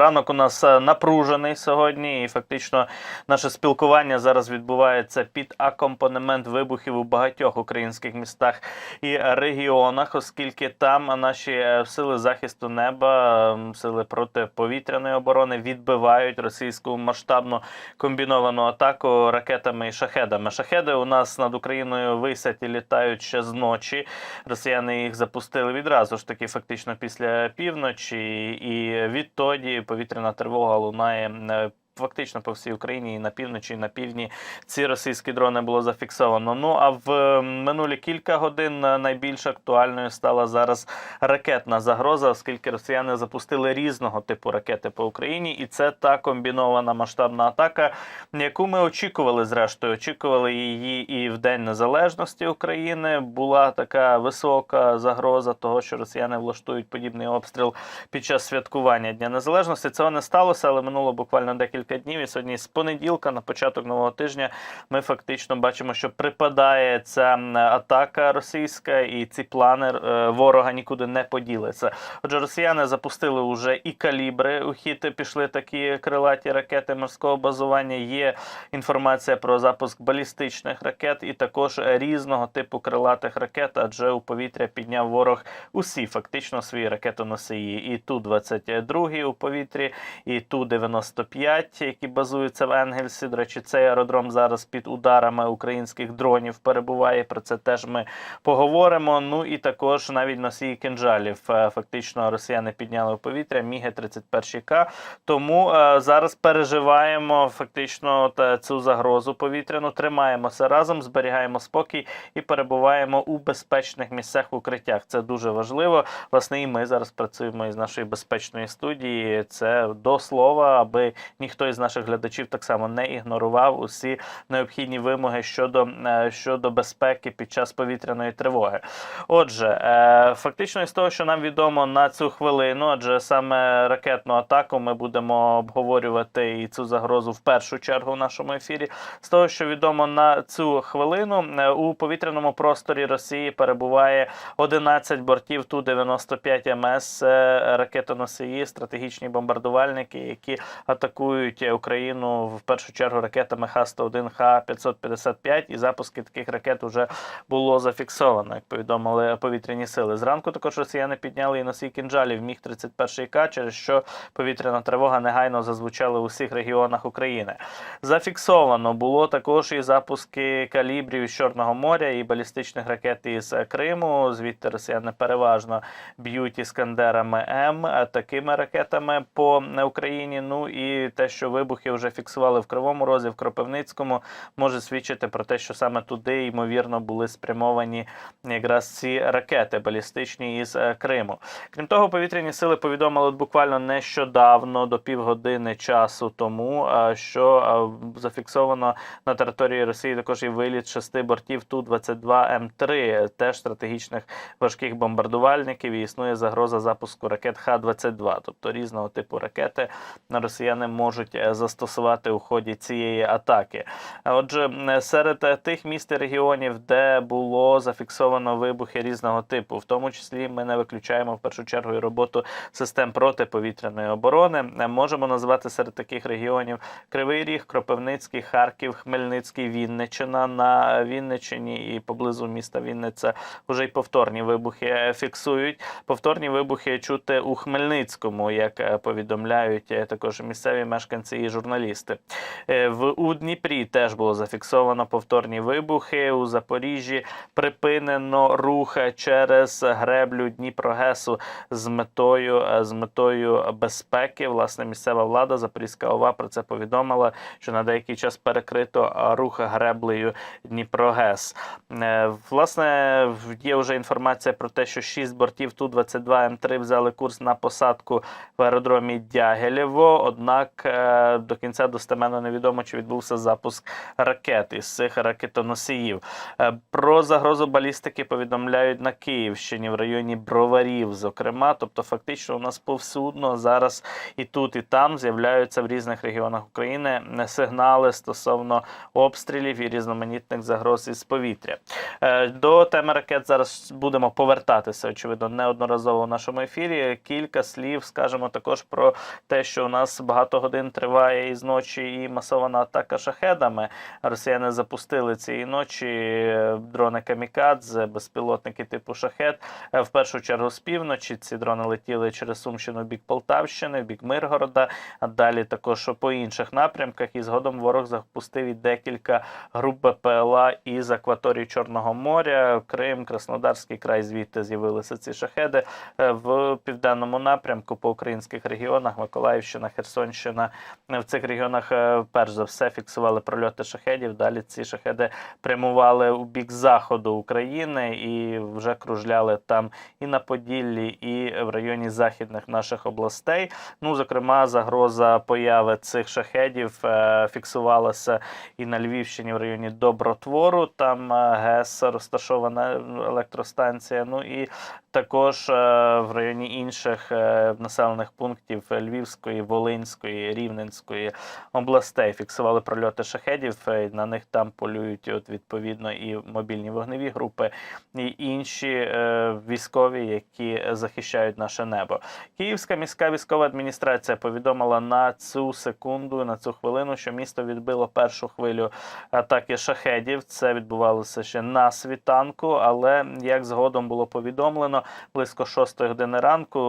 Ранок у нас е, напружений сьогодні, і фактично наше спілкування зараз відбувається під акомпанемент вибухів у багатьох українських містах і регіонах, оскільки там наші е, сили захисту неба, сили протиповітряної оборони відбивають російську масштабну комбіновану атаку ракетами і шахедами. Шахеди у нас над Україною висять і літають ще з ночі. Росіяни їх запустили відразу ж таки, фактично після півночі, і відтоді повітряна тривога лунає. Фактично по всій Україні і на півночі, і на півдні ці російські дрони було зафіксовано. Ну а в минулі кілька годин е, найбільш актуальною стала зараз ракетна загроза, оскільки росіяни запустили різного типу ракети по Україні, і це та комбінована масштабна атака, яку ми очікували. Зрештою, очікували її і в День Незалежності України. Була така висока загроза того, що росіяни влаштують подібний обстріл під час святкування Дня Незалежності. Цього не сталося, але минуло буквально декілька днів. І сьогодні з понеділка, на початок нового тижня, ми фактично бачимо, що припадає ця атака російська, і ці плани е, ворога нікуди не поділяться. Отже, росіяни запустили уже і калібри. У хід пішли такі крилаті ракети морського базування. Є інформація про запуск балістичних ракет і також різного типу крилатих ракет, адже у повітря підняв ворог усі фактично свої ракетоносії. І ту 22 у повітрі, і ту 95 які базуються в Енгельсі. До речі, цей аеродром зараз під ударами українських дронів перебуває. Про це теж ми поговоримо. Ну і також навіть носії кинжалів. е, Фактично росіяни підняли в повітря Міги 31 к Тому е, зараз переживаємо фактично цю загрозу повітряну. Тримаємося разом, зберігаємо спокій і перебуваємо у безпечних місцях в укриттях. Це дуже важливо. Власне, і ми зараз працюємо із нашої безпечної студії. Це до слова, аби ніхто із наших глядачів так само не ігнорував усі необхідні вимоги щодо, е, щодо безпеки під час повітряної тривоги. Отже, е, фактично із того, що нам відомо на цю хвилину, адже саме ракетну атаку ми будемо обговорювати і цю загрозу в першу чергу в нашому ефірі. З того, що відомо на цю хвилину, е, у повітряному просторі Росії перебуває 11 бортів Ту-95 МС е, ракетоносії, стратегічні бомбардувальники, які атакують Україну в першу чергу ракетами Х-101, Х-555. І запуски таких ракет вже було зафіксовано, як повідомили повітряні сили. Зранку також росіяни підняли і носій кінжалів міг 31 к через що повітряна тривога негайно зазвучала у всіх регіонах України. Зафіксовано було також і запуски калібрів із Чорного моря і балістичних ракет із Криму. Звідти росіяни переважно б'ють іскандерами М такими ракетами по Україні. Ну і те, що вибухи вже фіксували в Кривому Розі, в Кропивницькому, може свідчити про те, що саме туди ймовірно були спрямовані якраз ці ракети балістичні із е, Криму. Крім того, повітряні сили повідомили буквально нещодавно до півгодини часу тому, е, що е, зафіксовано на території Росії також і виліт шести бортів Ту-22М3, теж стратегічних важких бомбардувальників. І існує загроза запуску ракет Х-22, тобто різного типу ракети росіяни можуть е, застосувати у ході цієї атаки. Отже, серед е, тих міст і регіонів, де було зафіксовано вибухи різного типу, в тому числі ми не виключаємо в першу чергу і роботу систем протиповітряної оборони. Е, Можемо назвати серед таких регіонів Кривий Ріг, Кропивницький, Харків, Хмельницький, Вінниччина. На Вінниччині і поблизу міста Вінниця вже й повторні вибухи фіксують. Повторні вибухи чути у Хмельницькому, як повідомляють також місцеві мешканці і журналісти. Е, В у Дніпрі теж було зафіксовано повторні вибухи. У Запоріжжі припинено рух через греблю Дніпрогесу з метою е, з метою безпеки. Власне, місцева влада Запорізька ОВА про це повідомила, що на деякий час перекрито рух греблею Дніпрогес. Е, Власне, є вже інформація про те, що шість бортів Ту-22 М3 взяли курс на посадку в аеродромі Дягелєво. Однак до кінця достеменно невідомо, чи відбувся запуск ракет із цих ракетоносіїв. Е, Про загрозу балістики повідомляють на Київщині в районі Броварів, зокрема. Тобто, фактично, у нас повсюдно зараз і тут, і там з'являються в різних регіонах України сигнали стосовно обстрілів і різноманітних загроз із повітря. Е, До теми ракет зараз будемо повертатися, очевидно, неодноразово в нашому ефірі. Кілька слів скажемо також про те, що у нас багато годин триває із ночі і масована атака шахедами. Росіяни запустили цієї ночі е, дрони камікадзе, безпілотники типу шахет. Е, В першу чергу з півночі ці дрони летіли через Сумщину в бік Полтавщини, в бік Миргорода, а далі також по інших напрямках. І згодом ворог запустив і декілька груп БПЛА із акваторії Чорного моря, Крим, Краснодарський край. Звідти з'явилися ці шахеди Е, в південному напрямку по українських регіонах. Миколаївщина, Херсонщина. В цих регіонах е, перш за все фіксували прольоти шахедів. Далі ці шахеди прямували у бік заходу України і вже кружляли там і на Поділлі, і в районі західних наших областей. Ну, зокрема, загроза появи цих шахедів е, фіксувалася і на Львівщині в районі Добротвору. Там е, ГЕС розташована електростанція. Ну і також е, в районі інших е, населених пунктів Львівської, Волинської, Рівненської областей фіксували прольоти шахедів. е, На них там полюють от відповідно і мобільні вогневі групи, і інші військові, які захищають наше небо. Київська міська військова адміністрація повідомила на цю секунду, на цю хвилину, що місто відбило першу хвилю атаки шахедів. Це відбувалося ще на світанку, але як згодом було повідомлено, близько 6 години ранку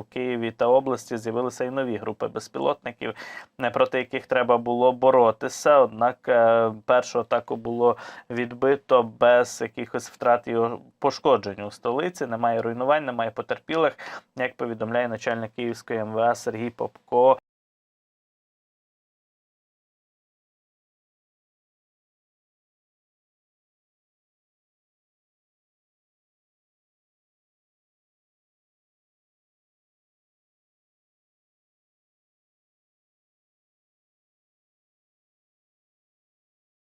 в Києві та області з'явилися і нові групи безпілотників, е, проти яких треба було боротися. Однак е, першу атаку було відбито без якихось втрат і пошкоджень у столиці. Немає руйнувань, немає потерпілих. Як повідомляє начальник Київської МВС Сергій Попко,